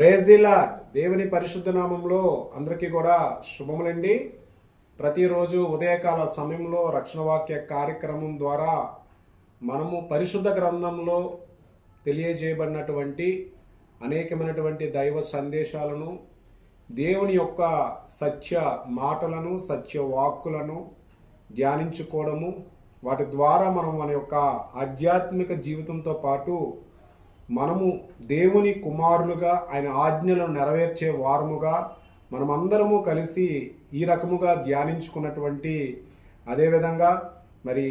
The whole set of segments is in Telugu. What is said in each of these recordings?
ప్రేజ్ దిలా దేవుని పరిశుద్ధ నామంలో అందరికీ కూడా శుభములండి. ప్రతిరోజు ఉదయకాల సమయంలో రక్షణ వాక్య కార్యక్రమం ద్వారా మనము పరిశుద్ధ గ్రంథంలో తెలియజేయబడినటువంటి అనేకమైనటువంటి దైవ సందేశాలను దేవుని యొక్క సత్య మాటలను సత్య వాక్కులను ధ్యానించుకోవడము వాటి ద్వారా మనం మన యొక్క ఆధ్యాత్మిక జీవితంతో పాటు మనము దేవుని కుమారులుగా ఆయన ఆజ్ఞలను నెరవేర్చే వారముగా మనమందరము కలిసి ఈ రకముగా ధ్యానించుకున్నటువంటి అదేవిధంగా మరి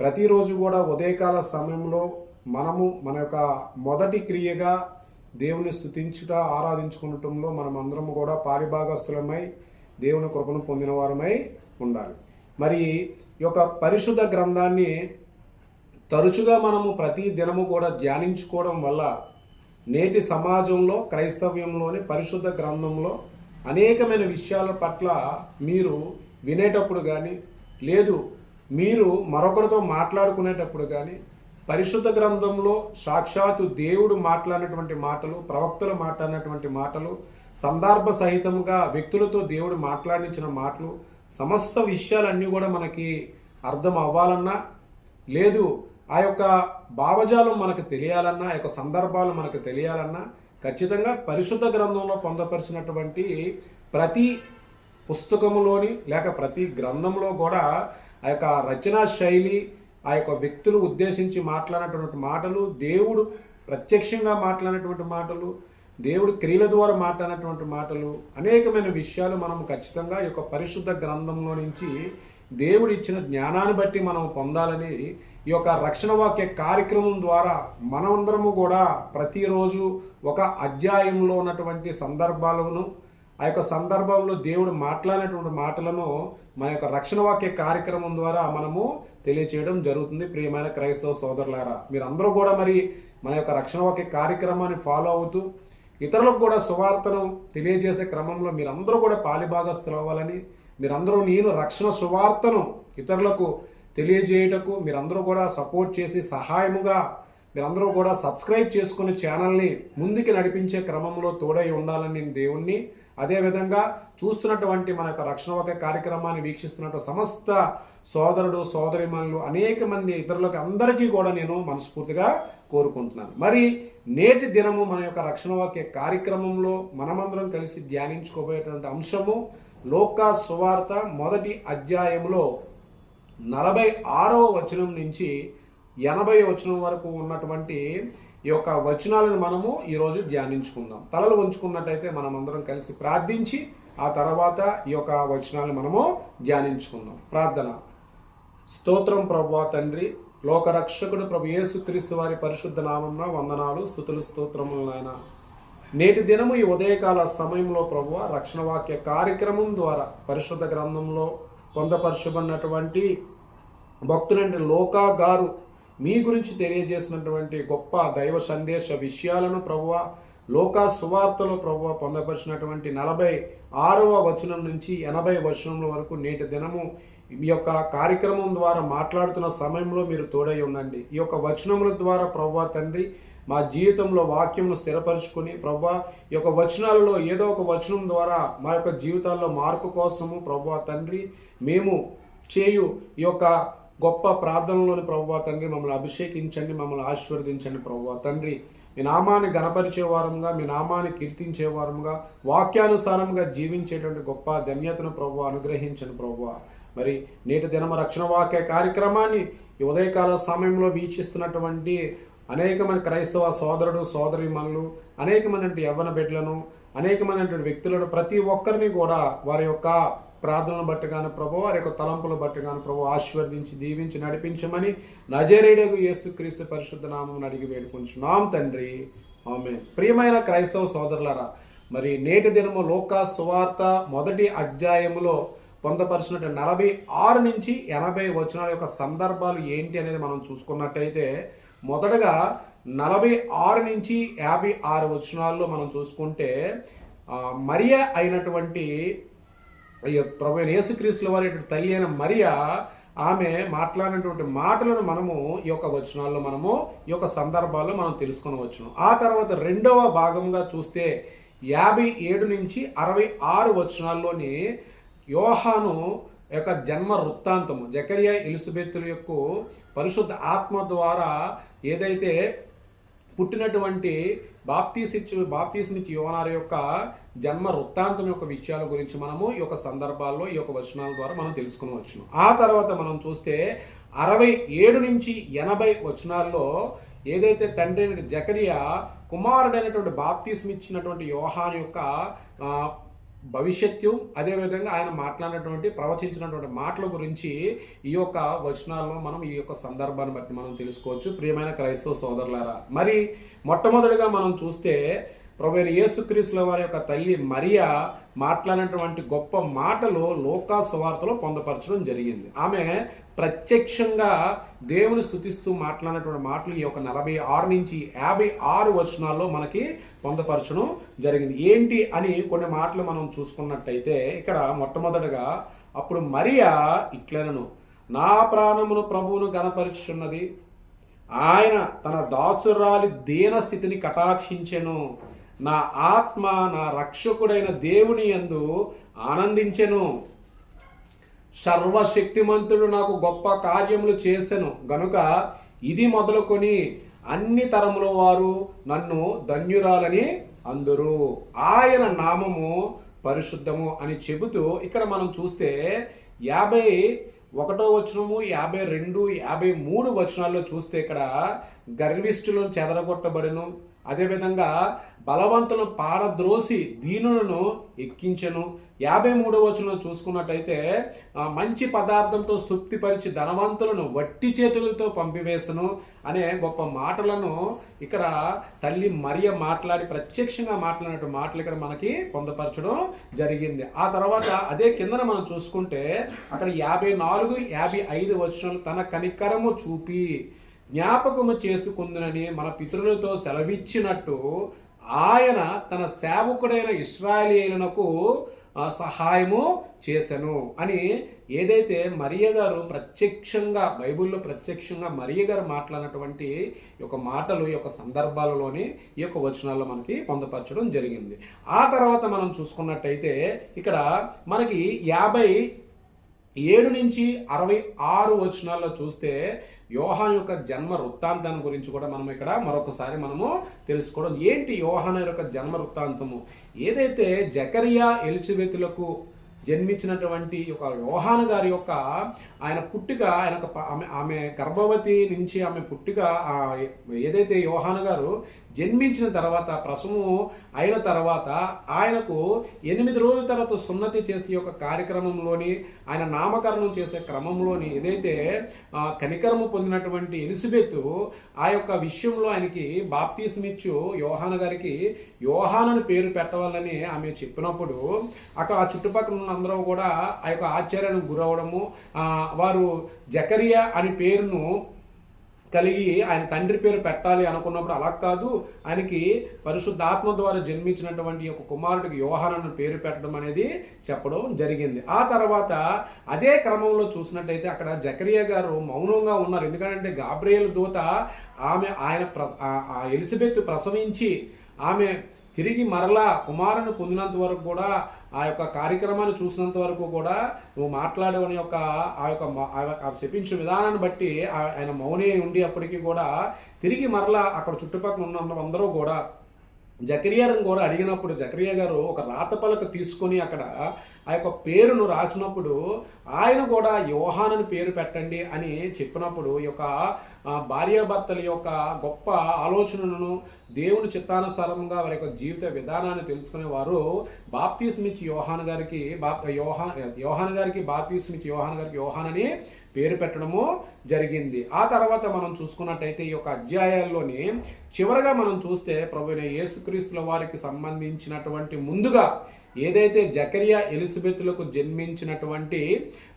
ప్రతిరోజు కూడా ఉదయకాల సమయంలో మనము మన యొక్క మొదటి క్రియగా దేవుని స్థుతించుట ఆరాధించుకునటంలో మనం అందరము కూడా పారిభాగస్థులమై దేవుని కృపను పొందిన వారమై ఉండాలి. మరి ఈ యొక్క పరిశుద్ధ గ్రంథాన్ని తరచుగా మనము ప్రతి దినము కూడా ధ్యానించుకోవడం వల్ల నేటి సమాజంలో క్రైస్తవ్యంలోని పరిశుద్ధ గ్రంథంలో అనేకమైన విషయాల పట్ల మీరు వినేటప్పుడు కానీ లేదు మీరు మరొకరితో మాట్లాడుకునేటప్పుడు కానీ పరిశుద్ధ గ్రంథంలో సాక్షాత్తు దేవుడు మాట్లాడినటువంటి మాటలు ప్రవక్తలు మాట్లాడినటువంటి మాటలు సందర్భ సహితంగా వ్యక్తులతో దేవుడు మాట్లాడించిన మాటలు సమస్త విషయాలన్నీ కూడా మనకి అర్థం అవ్వాలన్నా లేదు ఆ యొక్క భావజాలం మనకు తెలియాలన్నా ఆ యొక్క సందర్భాలు మనకు తెలియాలన్నా ఖచ్చితంగా పరిశుద్ధ గ్రంథంలో పొందపరిచినటువంటి ప్రతి పుస్తకంలోని లేక ప్రతి గ్రంథంలో కూడా ఆ యొక్క రచనా శైలి ఆ యొక్క వ్యక్తులు ఉద్దేశించి మాట్లాడినటువంటి మాటలు దేవుడు ప్రత్యక్షంగా మాట్లాడినటువంటి మాటలు దేవుడు క్రియల ద్వారా మాట్లాడినటువంటి మాటలు అనేకమైన విషయాలు మనం ఖచ్చితంగా ఈ యొక్క పరిశుద్ధ గ్రంథంలో నుంచి దేవుడు ఇచ్చిన జ్ఞానాన్ని బట్టి మనం పొందాలని ఈ యొక్క రక్షణ వాక్య కార్యక్రమం ద్వారా మనమందరము కూడా ప్రతిరోజు ఒక అధ్యాయంలో ఉన్నటువంటి సందర్భాలను ఆ యొక్క సందర్భంలో దేవుడు మాట్లాడినటువంటి మాటలను మన యొక్క రక్షణ వాక్య కార్యక్రమం ద్వారా మనము తెలియచేయడం జరుగుతుంది. ప్రియమైన క్రైస్తవ సోదరులారా మీరందరూ కూడా మరి మన యొక్క రక్షణ వాక్య కార్యక్రమాన్ని ఫాలో అవుతూ ఇతరులకు కూడా సువార్తను తెలియజేసే క్రమంలో మీరందరూ కూడా పాలిభాగస్తులు అవ్వాలని మీరందరూ నేను రక్షణ సువార్తను ఇతరులకు తెలియజేయటకు మీరందరూ కూడా సపోర్ట్ చేసి సహాయముగా మీరందరూ కూడా సబ్స్క్రైబ్ చేసుకుని ఛానల్ని ముందుకు నడిపించే క్రమంలో తోడై ఉండాలని నేను దేవుణ్ణి. అదేవిధంగా చూస్తున్నటువంటి మన యొక్క రక్షణ ఒక కార్యక్రమాన్ని వీక్షిస్తున్నట్టు సమస్త సోదరుడు సోదరిమణులు అనేక మంది ఇతరులకు అందరికీ కూడా నేను మనస్ఫూర్తిగా కోరుకుంటున్నాను. మరి నేటి దినము మన యొక్క రక్షణ వాక్య కార్యక్రమంలో మనమందరం కలిసి ధ్యానించుకోబోయేటువంటి అంశము లోకా సువార్త మొదటి అధ్యాయంలో నలభై ఆరవ వచనం నుంచి ఎనభై వచనం వరకు ఉన్నటువంటి ఈ యొక్క వచనాలను మనము ఈరోజు ధ్యానించుకుందాం. తలలు ఉంచుకున్నట్టయితే మనం అందరం కలిసి ప్రార్థించి ఆ తర్వాత ఈ యొక్క వచనాలను మనము ధ్యానించుకుందాం. ప్రార్థన. స్తోత్రం ప్రభు తండ్రి లోకరక్షకుడు ప్రభు యేసుక్రీస్తు వారి పరిశుద్ధ నామంన వందనాలు స్థుతులు స్తోత్రములు నేటి దినము ఈ ఉదయకాల సమయంలో ప్రభు రక్షణ వాక్య కార్యక్రమం ద్వారా పరిశుద్ధ గ్రంథంలో పొందపరచబడినటువంటి భక్తులంటే లోకా గారు మీ గురించి తెలియజేసినటువంటి గొప్ప దైవ సందేశ విషయాలను ప్రభువ లోకా సువార్తలో ప్రభువ పొందపరిచినటువంటి నలభై ఆరవ వచనం నుంచి ఎనభై వచనముల వరకు నేటి దినము ఈ యొక్క కార్యక్రమం ద్వారా మాట్లాడుతున్న సమయంలో మీరు తోడై ఉండండి. ఈ యొక్క వచనముల ద్వారా ప్రభు తండ్రి మా జీవితంలో వాక్యమును స్థిరపరచుకుని ప్రభా ఈ యొక్క వచనాలలో ఏదో ఒక వచనం ద్వారా మా యొక్క జీవితాల్లో మార్పు కోసము ప్రభా తండ్రి మేము చేయు ఈ యొక్క గొప్ప ప్రార్థనలోని ప్రభు తండ్రి మమ్మల్ని అభిషేకించండి మమ్మల్ని ఆశీర్వదించండి ప్రభు తండ్రి. మీ నామాన్ని గణపరిచే వారంగా మీ నామాన్ని కీర్తించే వారంగా వాక్యానుసారంగా జీవించేటువంటి గొప్ప ధన్యతను ప్రభు అనుగ్రహించను ప్రభు. మరి నేటి దినమ రక్షణ వాక్య కార్యక్రమాన్ని ఈ ఉదయకాల సమయంలో వీక్షిస్తున్నటువంటి అనేక మంది క్రైస్తవ సోదరుడు సోదరి మనులు అనేక మంది యవ్వన బిడ్డలను అనేక మంది వ్యక్తులను ప్రతి ఒక్కరిని కూడా వారి యొక్క ప్రార్థనలు బట్టి కానీ ప్రభు వారి యొక్క తలంపులు బట్టి కానీ ప్రభు ఆశీర్వదించి దీవించి నడిపించమని నజరేడగు యేసుక్రీస్తు పరిశుద్ధ నామం అడిగి వేడుకుంటున్నాం తండ్రి. ఆమె ప్రియమైన క్రైస్తవ సోదరులారా మరి నేటి దినము లోక సువార్త మొదటి అధ్యాయములో పొందపరిచినట్టు నలభై ఆరు నుంచి ఎనభై వచనాల యొక్క సందర్భాలు ఏంటి అనేది మనం చూసుకున్నట్టయితే మొదటగా నలభై ఆరు నుంచి యాభై ఆరు వచనాల్లో మనం చూసుకుంటే మరియ అయినటువంటి ప్రభు యేసుక్రీస్తుల వారి తల్లి అయిన మరియ ఆమె మాట్లాడినటువంటి మాటలను మనము ఈ యొక్క వచనాల్లో మనము ఈ యొక్క సందర్భాల్లో మనం తెలుసుకునవచ్చును. ఆ తర్వాత రెండవ భాగంగా చూస్తే యాభై ఏడు నుంచి అరవై ఆరు వచనాల్లోని యోహాను యొక్క జన్మ వృత్తాంతము జకరియా ఎలిజబెత్తుల యొక్క పరిశుద్ధ ఆత్మ ద్వారా ఏదైతే పుట్టినటువంటి బాప్తీసిచ్చు బాప్తీసునిచ్చి యోనారు యొక్క జన్మ వృత్తాంతం యొక్క విషయాల గురించి మనము ఈ యొక్క సందర్భాల్లో ఈ యొక్క వచనాల ద్వారా మనం తెలుసుకునవచ్చును ఆ తర్వాత మనం చూస్తే అరవై ఏడు నుంచి ఎనభై వచనాల్లో ఏదైతే తండ్రి అయిన జకరియా కుమారుడైనటువంటి బాప్తీసం ఇచ్చినటువంటి యోహాన్ యొక్క భవిష్యత్తు అదేవిధంగా ఆయన మాట్లాడినటువంటి ప్రవచించినటువంటి మాటల గురించి ఈ యొక్క వచనాల్లో మనం ఈ యొక్క సందర్భాన్ని బట్టి మనం తెలుసుకోవచ్చు. ప్రియమైన క్రైస్తవ సోదరులారా మరి మొట్టమొదటిగా మనం చూస్తే ప్రభు యేసుక్రీస్తుల వారి యొక్క తల్లి మరియా మాట్లాడినటువంటి గొప్ప మాటలు లోకా సువార్తలో పొందపరచడం జరిగింది. ఆమె ప్రత్యక్షంగా దేవుని స్థుతిస్తూ మాట్లాడినటువంటి మాటలు ఈ యొక్క నలభై ఆరు నుంచి యాభై ఆరు వచనాల్లో మనకి పొందపరచడం జరిగింది. ఏంటి అని కొన్ని మాటలు మనం చూసుకున్నట్టయితే ఇక్కడ మొట్టమొదటగా అప్పుడు మరియా ఇట్లనను నా ప్రాణమును ప్రభువును గణపరుచున్నది ఆయన తన దాసురాలి దీన స్థితిని కటాక్షించెను. నా ఆత్మ నా రక్షకుడైన దేవుని యందు ఆనందించెను. సర్వశక్తిమంతుడు నాకు గొప్ప కార్యములు చేసెను. గనుక ఇది మొదలుకొని అన్ని తరముల వారు నన్ను ధన్యురాలని అందరూ. ఆయన నామము పరిశుద్ధము అని చెబుతూ ఇక్కడ మనం చూస్తే యాభై ఒకటో వచనము యాభై రెండు యాభై మూడు వచనాల్లో చూస్తే ఇక్కడ గర్విష్ఠులను చెదరగొట్టబడను. అదేవిధంగా బలవంతులను పాడద్రోసి దీనులను ఎక్కించెను. యాభై మూడో వచనం చూసుకున్నట్టయితే మంచి పదార్థంతో స్తృప్తిపరిచి ధనవంతులను వట్టి చేతులతో పంపివేసను అనే గొప్ప మాటలను ఇక్కడ తల్లి మరియ మాట్లాడి ప్రత్యక్షంగా మాట్లాడినట్టు మాటలు ఇక్కడ మనకి పొందపరచడం జరిగింది. ఆ తర్వాత అదే కిందన మనం చూసుకుంటే అక్కడ యాభై నాలుగు యాభై ఐదు వచనాలు తన కనికరము చూపి జ్ఞాపకము చేసుకుందునని మన పితరులతో సెలవిచ్చినట్టు ఆయన తన సేవకుడైన ఇస్రాయలీలకు సహాయము చేశాను అని ఏదైతే మరియ గారు ప్రత్యక్షంగా బైబిల్లో ప్రత్యక్షంగా మరియ గారు మాట్లాడినటువంటి యొక్క మాటలు ఈ యొక్క సందర్భాలలోని ఈ యొక్క వచనాల్లో మనకి పొందపరచడం జరిగింది. ఆ తర్వాత మనం చూసుకున్నట్టయితే ఇక్కడ మనకి యాభై ఏడు నుంచి అరవై ఆరు వచనాల్లో చూస్తే యోహాన్ యొక్క జన్మ వృత్తాంతాన్ని గురించి కూడా మనం ఇక్కడ మరొకసారి మనము తెలుసుకోవడం. ఏంటి యోహాన్ యొక్క జన్మ వృత్తాంతము? ఏదైతే జకరియా ఎలిజబెతులకు జన్మించినటువంటి ఒక యోహాన్ గారి యొక్క ఆయన పుట్టుక ఆయన ఆమె ఆమె గర్భవతి నుంచి ఆమె పుట్టుక ఏదైతే యోహాన్ గారు జన్మించిన తర్వాత ప్రసవం అయిన తర్వాత ఆయనకు ఎనిమిది రోజుల తర్వాత సున్నతి చేసే యొక్క కార్యక్రమంలోని ఆయన నామకరణం చేసే క్రమంలోని ఏదైతే కనికరము పొందినటువంటి ఎలిజబెత్ ఆ యొక్క విషయంలో ఆయనకి బాప్తీసమిచ్చు యోహాన గారికి యోహానని పేరు పెట్టవాలని ఆమె చెప్పినప్పుడు అక్కడ ఆ చుట్టుపక్కల ఉన్న అందరూ కూడా ఆ యొక్క ఆశ్చర్యానికి గురవడము వారు జకరియా అనే పేరును కలిగి ఆయన తండ్రి పేరు పెట్టాలి అనుకున్నప్పుడు అలా కాదు. ఆయనకి పరిశుద్ధాత్మ ద్వారా జన్మించినటువంటి యొక్క కుమారుడికి యోహానను పేరు పెట్టడం అనేది చెప్పడం జరిగింది. ఆ తర్వాత అదే క్రమంలో చూసినట్టయితే అక్కడ జకరియా గారు మౌనంగా ఉన్నారు. ఎందుకంటే గాబ్రియల్ దూత ఆమె ఆయన ప్ర ఆ- ఎలిజబెత్ ప్రసవించి ఆమె తిరిగి మరలా కుమారుని పొందినంత వరకు కూడా ఆ యొక్క కార్యక్రమాన్ని చూసినంత వరకు కూడా నువ్వు మాట్లాడేవని యొక్క ఆ యొక్క ఆ యొక్క విధానాన్ని బట్టి ఆ- ఆయన మౌనే ఉండి అప్పటికీ కూడా తిరిగి మరలా అక్కడ చుట్టుపక్కల ఉన్న అందరూ కూడా జకరియాను కూడా అడిగినప్పుడు జకరియా గారు ఒక రాతపలక తీసుకొని అక్కడ ఆ యొక్క పేరును రాసినప్పుడు ఆయన కూడా యోహానని పేరు పెట్టండి అని చెప్పినప్పుడు ఈ యొక్క భార్యాభర్తల యొక్క గొప్ప ఆలోచనలను దేవుని చిత్తానుసారంగా వారి యొక్క జీవిత విధానాన్ని తెలుసుకునే వారు బాప్తీస్మిచ్చి యోహాన్ గారికి బా యోహాన్ యోహాన్ గారికి బాప్తీస్మిచ్చి యోహాన్ గారికి యోహాన్ అని పేరు పెట్టడము జరిగింది. ఆ తర్వాత మనం చూసుకున్నట్టయితే ఈ యొక్క అధ్యాయాల్లోని చివరగా మనం చూస్తే ప్రభుత్వ యేసుక్రీస్తుల వారికి సంబంధించినటువంటి ముందుగా ఏదైతే జకరియా ఎలిజబెత్లకు జన్మించినటువంటి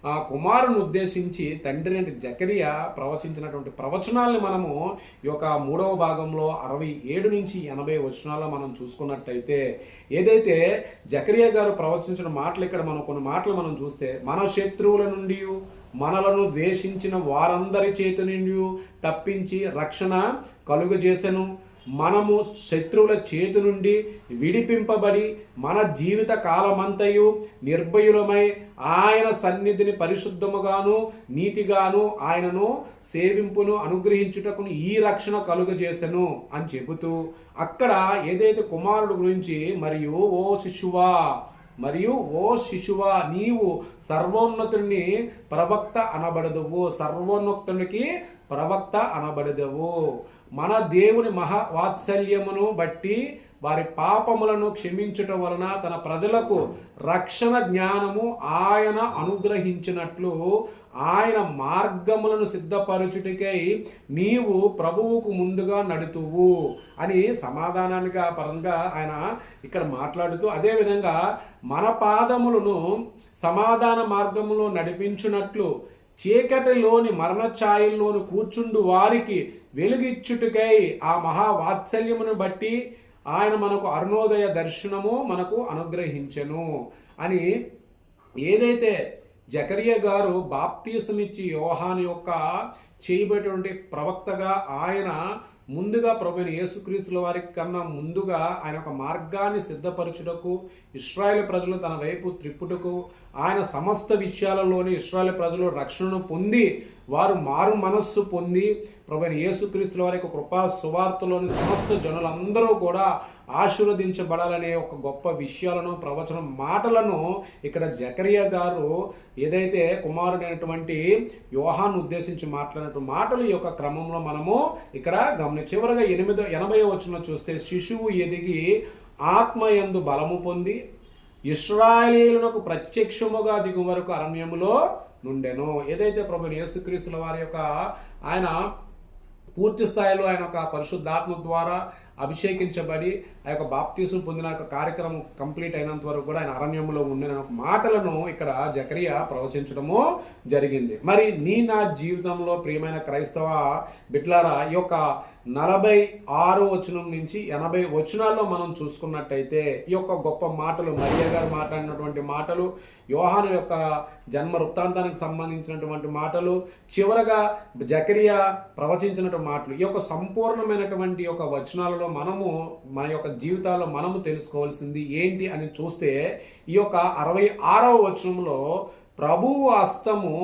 ఆ కుమారుని ఉద్దేశించి తండ్రి అంటే జకరియా ప్రవచించినటువంటి ప్రవచనాల్ని మనము ఈ యొక్క మూడవ భాగంలో అరవై ఏడు నుంచి ఎనభై వచనాల్లో మనం చూసుకున్నట్టయితే ఏదైతే జకరియా గారు ప్రవచించిన మాటలు ఇక్కడ మనం కొన్ని మాటలు మనం చూస్తే మన శత్రువుల నుండి మనలను ద్వేషించిన వారందరి చేతి నుండి తప్పించి రక్షణ కలుగజేసెను. మనము శత్రువుల చేతి నుండి విడిపింపబడి మన జీవిత కాలమంతయు నిర్భయులమై ఆయన సన్నిధిని పరిశుద్ధముగాను నీతిగాను ఆయనను సేవింపును అనుగ్రహించుటకును ఈ రక్షణ కలుగజేసెను అని చెబుతూ అక్కడ ఏదైతే కుమారుడు గురించి మరియు ఓ శిశువా మరియు ఓ శిశువ నీవు సర్వోన్నతుడిని ప్రవక్త అనబడదువు. సర్వోన్నతునికి ప్రవక్త అనబడదవు. మన దేవుని మహావాత్సల్యమును బట్టి వారి పాపములను క్షమించటం వలన తన ప్రజలకు రక్షణ జ్ఞానము ఆయన అనుగ్రహించినట్లు ఆయన మార్గములను సిద్ధపరచుటికై నీవు ప్రభువుకు ముందుగా నడుతువు అని సమాధానానికి పరంగా ఆయన ఇక్కడ మాట్లాడుతూ అదేవిధంగా మన పాదములను సమాధాన మార్గములో నడిపించున్నట్లు చీకటిలోని మరణఛాయల్లోని కూర్చుండు వారికి వెలుగిచ్చుటకై ఆ మహావాత్సల్యమును బట్టి ఆయన మనకు అరుణోదయ దర్శనము మనకు అనుగ్రహించెను. అని ఏదైతే జకరియా గారు బాప్తీసమిచ్చి యోహాన్ యొక్క చేయబడేటువంటి ప్రవక్తగా ఆయన ముందుగా ప్రభుత్వ యేసుక్రీస్తుల వారికి కన్నా ముందుగా ఆయన ఒక మార్గాన్ని సిద్ధపరచుటకు ఇస్రాయేల్ ప్రజలు తన వైపు త్రిప్పుటకు ఆయన సమస్త విషయాలలోని ఇస్రాయేల్ ప్రజలు రక్షణను పొంది వారు మారు మనస్సు పొంది ప్రభు యేసుక్రీస్తుల వారి కృపా సువార్తలోని సమస్త జనులందరూ కూడా ఆశీర్వదించబడాలనే ఒక గొప్ప విషయాలను ప్రవచన మాటలను ఇక్కడ జకరియా గారు ఏదైతే కుమారుడైనటువంటి యోహాన్ని ఉద్దేశించి మాట్లాడినటువంటి మాటలు యొక్క క్రమంలో మనము ఇక్కడ గమని చివరగా ఎనిమిదో ఎనభై వచ్చిన చూస్తే శిశువు ఎదిగి ఆత్మయందు బలము పొంది ఇస్రాయేలీలకు ప్రత్యక్షముగా దిగు వరకు అరణ్యములో నుండెను. ఏదైతే ప్రభు యేసుక్రీస్తుల వారి యొక్క ఆయన పూర్తి స్థాయిలో ఆయన ఒక పరిశుద్ధాత్మ ద్వారా అభిషేకించబడి ఆ యొక్క బాప్తీసు పొందిన యొక్క కార్యక్రమం కంప్లీట్ అయినంత వరకు కూడా ఆయన అరణ్యంలో ఉండిన ఒక మాటలను ఇక్కడ జకరియా ప్రవచించడము జరిగింది. మరి నీ నా జీవితంలో ప్రియమైన క్రైస్తవ బిట్లారా ఈ యొక్క నలభై ఆరు వచనం నుంచి ఎనభై వచనాల్లో మనం చూసుకున్నట్టయితే ఈ యొక్క గొప్ప మాటలు మరియ గారు మాట్లాడినటువంటి మాటలు యోహాను యొక్క జన్మ వృత్తాంతానికి సంబంధించినటువంటి మాటలు చివరగా జకరియా ప్రవచించినటువంటి మాటలు ఈ యొక్క సంపూర్ణమైనటువంటి యొక్క వచనాలలో మనము మన యొక్క జీవితాల్లో మనము తెలుసుకోవాల్సింది ఏంటి అని చూస్తే ఈ యొక్క అరవై ఆరవ వచనంలో ప్రభువు హస్తము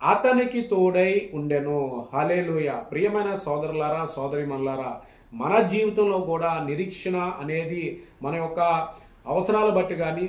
అతనికి తోడై ఉండెను. హలేలుయ ప్రియమైన సోదరులారా సోదరిమల్లారా మన జీవితంలో కూడా నిరీక్షణ అనేది మన యొక్క అవసరాలు బట్టి కానీ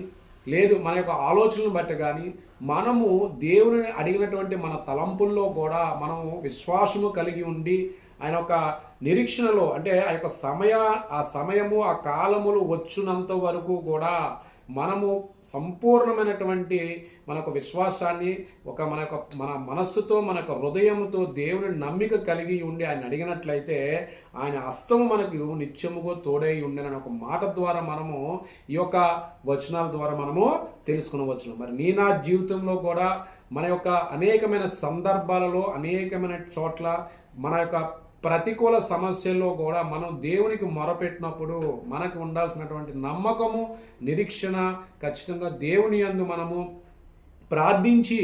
లేదు మన యొక్క ఆలోచనలు బట్టి కానీ మనము దేవుని అడిగినటువంటి మన తలంపుల్లో కూడా మనము విశ్వాసము కలిగి ఉండి ఆయన ఒక నిరీక్షణలో అంటే ఆ యొక్క సమయ ఆ సమయము ఆ కాలములు వచ్చినంత వరకు కూడా మనము సంపూర్ణమైనటువంటి మన యొక్క విశ్వాసాన్ని ఒక మన యొక్క మన మనస్సుతో మన యొక్క హృదయంతో దేవుని నమ్మిక కలిగి ఉండి ఆయన అడిగినట్లయితే ఆయన హస్తము మనకు నిత్యముగా తోడై ఉండిన ఒక మాట ద్వారా మనము ఈ యొక్క వచనాల ద్వారా మనము తెలుసుకునవచ్చును. మరి నీ నా జీవితంలో కూడా మన యొక్క అనేకమైన సందర్భాలలో అనేకమైన చోట్ల మన యొక్క ప్రతికూల సమస్యల్లో కూడా మనం దేవునికి మొరపెట్టినప్పుడు మనకు ఉండాల్సినటువంటి నమ్మకము నిరీక్షణ ఖచ్చితంగా దేవుని యందు మనము ప్రార్థించి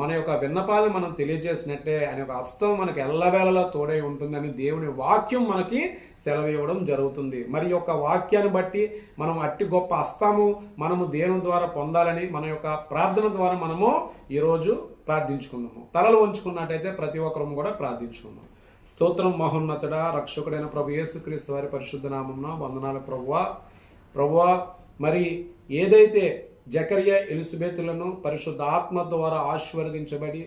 మన యొక్క విన్నపాలను మనం తెలియజేసినట్టే అనే ఒక హస్తం మనకి ఎల్లవేళలా తోడై ఉంటుందని దేవుని వాక్యం మనకి సెలవివ్వడం జరుగుతుంది. మరి యొక్క వాక్యాన్ని బట్టి మనం అట్టి గొప్ప హస్తము మనము దేవుని ద్వారా పొందాలని మన యొక్క ప్రార్థన ద్వారా మనము ఈరోజు ప్రార్థించుకున్నాము. తలలు ఉంచుకున్నట్టయితే ప్రతి ఒక్కరము కూడా ప్రార్థించుకున్నాము స్తోత్రం మహోన్నతుడ రక్షకుడైన ప్రభు యేసుక్రీస్తు వారి పరిశుద్ధ నామమున వందనాలు ప్రభువా. ప్రభువా మరి ఏదైతే జకర్య ఎలిజబెతులను పరిశుద్ధ ఆత్మ ద్వారా ఆశీర్వదించబడి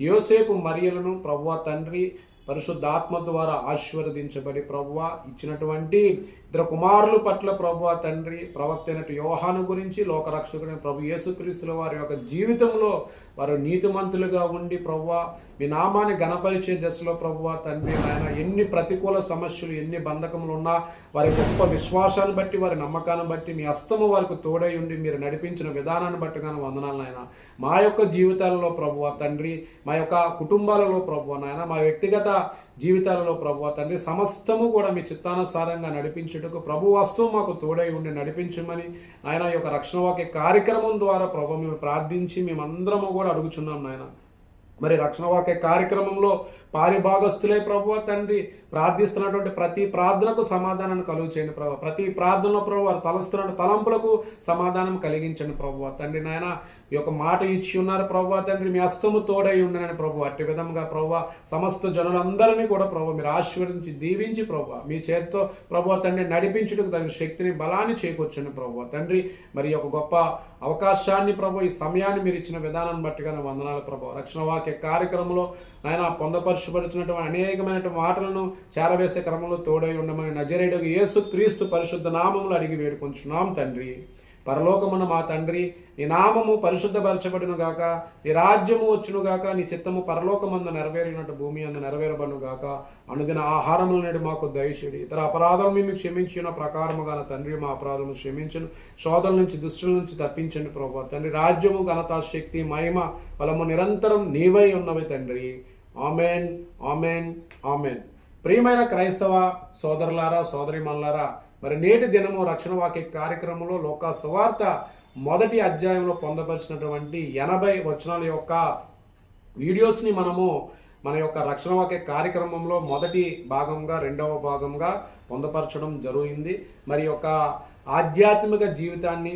యోసేపు మరియలను ప్రభువ తండ్రి పరిశుద్ధాత్మ ద్వారా ఆశీర్వదించబడి ప్రభువ ఇచ్చినటువంటి ఇద్దరు కుమారుల పట్ల ప్రభువ తండ్రి ప్రవక్త అయినట్టు యోహాను గురించి లోకరక్షకుడైన ప్రభు యేసుక్రీస్తుల వారి యొక్క జీవితంలో వారు నీతిమంతులుగా ఉండి ప్రభువ మీ నామాన్ని గణపరిచే దశలో ప్రభువ తండ్రి ఆయన ఎన్ని ప్రతికూల సమస్యలు ఎన్ని బంధకములు ఉన్నా వారి గొప్ప విశ్వాసాన్ని బట్టి వారి నమ్మకాన్ని బట్టి మీ అస్తము వారికి తోడై ఉండి మీరు నడిపించిన విధానాన్ని బట్టి కానీ వందనాలు నాయన. మా యొక్క జీవితాలలో ప్రభువ తండ్రి మా యొక్క కుటుంబాలలో ప్రభువ నాయన మా వ్యక్తిగత జీవితాలలో ప్రభు తండ్రి సమస్తము కూడా మీ చిత్తానుసారంగా నడిపించుటకు ప్రభు వస్తువు మాకు తోడై ఉండి నడిపించమని ఆయన యొక్క రక్షణ వాక్య కార్యక్రమం ద్వారా ప్రభు మేము ప్రార్థించి మేమందరము కూడా అడుగుచున్నాం నాయన. మరి రక్షణ వాక్య కార్యక్రమంలో పారిభాగస్తులే ప్రభు తండ్రి ప్రార్థిస్తున్నటువంటి ప్రతి ప్రార్థనకు సమాధానాన్ని కలుగు చేయండి ప్రభు. ప్రతి ప్రార్థనలో ప్రభు వారు తలస్తున్న తలంపులకు సమాధానం కలిగించండి ప్రభు. తండ్రి నాయన ఈ యొక్క మాట ఇచ్చి ఉన్నారు ప్రభు తండ్రి. మీ అస్తము తోడై ఉండనని ప్రభు. అట్టి విధంగా ప్రభు సమస్త జనులందరినీ కూడా ప్రభు మీరు ఆశీర్వదించి దీవించి ప్రభు. మీ చేతితో ప్రభు తండ్రి నడిపించుటకు తగిన శక్తిని బలాన్ని చేకూర్చండి ప్రభు. తండ్రి మరి ఒక యొక్క గొప్ప అవకాశాన్ని ప్రభు ఈ సమయాన్ని మీరు ఇచ్చిన విధానాన్ని బట్టిగానే వందనాలు ప్రభు. రక్షణ వాక్య కార్యక్రమంలో ఆయన పొందపరచుపరిచినటువంటి అనేకమైనటువంటి మాటలను చేరవేసే క్రమంలో తోడై ఉండమని నజరేడు యేసు క్రీస్తు పరిశుద్ధ నామములు అడిగి వేడుకొంచున్నాం తండ్రి. పరలోకమున మా తండ్రి నీ నామము పరిశుద్ధపరచబడును గాక నీ రాజ్యము వచ్చును గాక నీ చిత్తము పరలోకమందు నెరవేరినట్టు భూమి అందు నెరవేరబడును గాక అనుదిన ఆహారములు నేడు మాకు దయచేడి ఇతర అపరాధం మేము క్షమించిన ప్రకారముగా నా తండ్రి మా అపరాధము క్షమించను. శోధల నుంచి దుష్టుల నుంచి తప్పించండి ప్రభు. తండ్రి రాజ్యము ఘనత శక్తి మహిమ బలము నిరంతరం నీవై ఉన్నవి తండ్రి. Amen amen amen. ప్రియమైన క్రైస్తవ సోదరులారా సోదరిమల్లారా మరి నేటి దినము రక్షణ వాక్య కార్యక్రమంలో లోక సువార్త మొదటి అధ్యాయంలో పొందపరిచినటువంటి ఎనభై వచనాల యొక్క వీడియోస్ని మనము మన యొక్క రక్షణ వాక్య కార్యక్రమంలో మొదటి భాగంగా రెండవ భాగంగా పొందపరచడం జరిగింది మరి యొక్క ఆధ్యాత్మిక జీవితాన్ని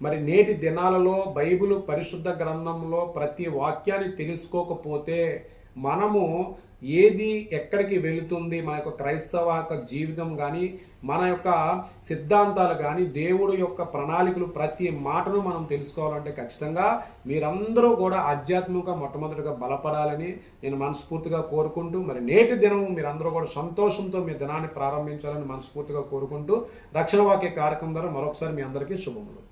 మరి నేటి దినాలలో బైబిల్ పరిశుద్ధ గ్రంథంలో ప్రతి వాక్యాన్ని తెలుసుకోకపోతే మనము ఏది ఎక్కడికి వెళుతుంది మన యొక్క క్రైస్తవ యొక్క జీవితం కానీ మన యొక్క సిద్ధాంతాలు కానీ దేవుడు యొక్క ప్రణాళికలు ప్రతి మాటను మనం తెలుసుకోవాలంటే ఖచ్చితంగా మీరందరూ కూడా ఆధ్యాత్మిక మొట్టమొదటిగా బలపడాలని నేను మనస్ఫూర్తిగా కోరుకుంటూ మరి నేటి దినం మీరందరూ కూడా సంతోషంతో మీ దినాన్ని ప్రారంభించాలని మనస్ఫూర్తిగా కోరుకుంటూ రక్షణ వాక్య కార్యక్రమం ద్వారా మరొకసారి మీ అందరికీ శుభములు.